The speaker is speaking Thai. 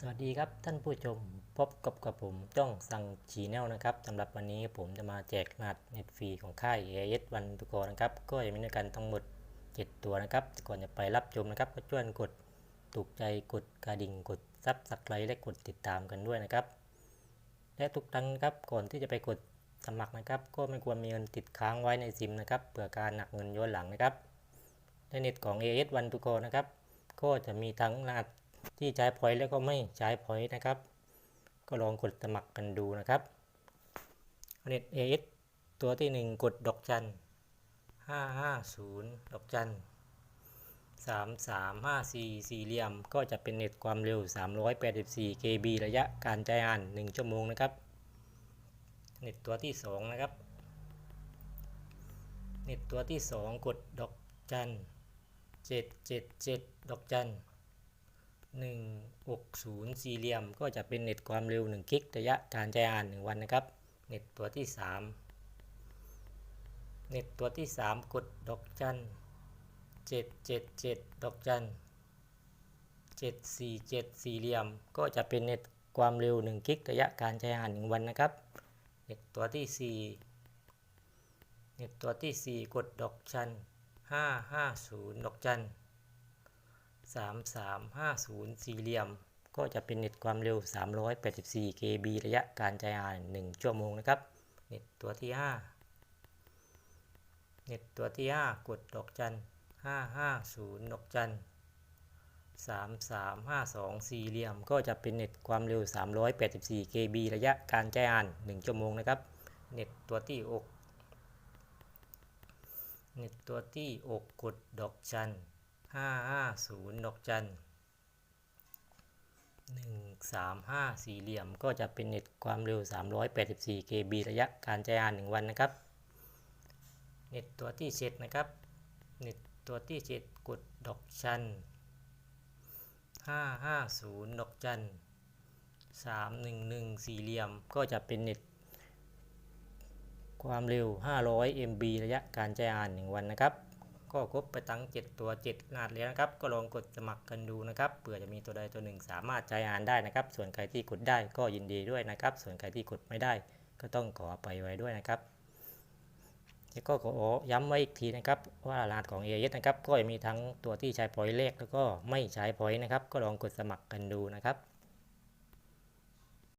สวัสดีครับท่านผู้ชมพบกับกับผมจ้องสังชีแนลนะครับสำหรับวันนี้ผมจะมาแจกรหัสเน็ตฟรีของค่าย AIS วันตุกนะครับ ก็จะมีด้วยกันทั้งหมด 7 ตัวนะครับ ก่อนจะไปรับชมนะครับ ก็ช่วยกดถูกใจกดกระดิ่งกดซับสไครต์และกดติดตามกันด้วยนะครับ และทุกครั้งนครับก่อนที่จะไปกดสมัครนะครับ ก็ไม่ควรมีเงินติดค้างไว้ในซิมนะครับเผื่อการหนักเงินย้อนหลังนะครับในเน็ตของ AIS วันตุกนะครับ ก็จะมีทั้งรหัส ที่ใช้พอยต์แล้วก็ไม่ใช้พอยต์นะครับ ก็ลองกดสมัครกันดูนะครับเน็ต AS ตัวที่ 1 กดดอกจัน550 ดอกจัน3354 สี่เหลี่ยม ก็จะเป็นเน็ตความเร็ว 384 KB ระยะการใช้งาน 1 ชั่วโมงนะครับ เน็ตตัวที่ 2 นะครับ เน็ตตัวที่ 2 กดดอกจัน777 ดอกจัน 160 สี่เหลี่ยม ก็จะเป็นเน็ตความเร็ว 1 กิกระยะการใช้งาน 1 วันนะครับ เน็ตตัวที่ 3 เน็ตตัวที่ 3 กดดอกจัน777 ดอกจัน747 สี่เหลี่ยม ก็จะเป็นเน็ตความเร็ว 1 กิกระยะการใช้งาน 1 วันนะครับ เน็ตตัวที่ 4 เน็ตตัวที่ 4 กดดอกจัน550 ดอกจัน 3350 สี่เหลี่ยม ก็จะเป็นเน็ตความเร็ว 384 KB ระยะการใช้งาน1ชั่วโมงนะครับ เน็ตตัวที่ 5 เน็ตตัวที่ 5 กดดอกจัน 550 ดอกจัน3352 สี่เหลี่ยม ก็จะเป็นเน็ตความเร็ว 384 KB ระยะการใช้งาน 1 ชั่วโมงนะครับ เน็ตตัวที่อกเน็ตตัวที่อกกดดอกจัน 550ดอกจัน135สี่เหลี่ยมก็จะเป็นเน็ตความเร็ว 384 KB ระยะการใช้งาน1วันนะครับ เน็ตตัวที่7นะครับ เน็ตตัวที่7กดดอกจัน550ดอกจัน311สี่เหลี่ยมก็จะเป็นเน็ตความเร็ว 500 MB ระยะการใช้งาน 1 วันนะครับ ก็ครบไปทั้ง 7 ตัว7นาดแล้วนะครับ ก็ลองกดสมัครกันดูนะครับเผื่อจะมีตัวใดตัวหนึ่ง สามารถใช้งานได้นะครับ ส่วนใครที่กดได้ก็ยินดีด้วยนะครับ ส่วนใครที่กดไม่ได้ก็ต้องขออภัยไว้ด้วยนะครับแล้วก็ขอย้ำไว้อีกทีนะครับว่ารหัสของ AIS นะครับก็จะมีทั้งตัวที่ใช้พอยต์เลขแล้วก็ไม่ใช้พอยต์นะครับ ก็ลองกดสมัครกันดูนะครับ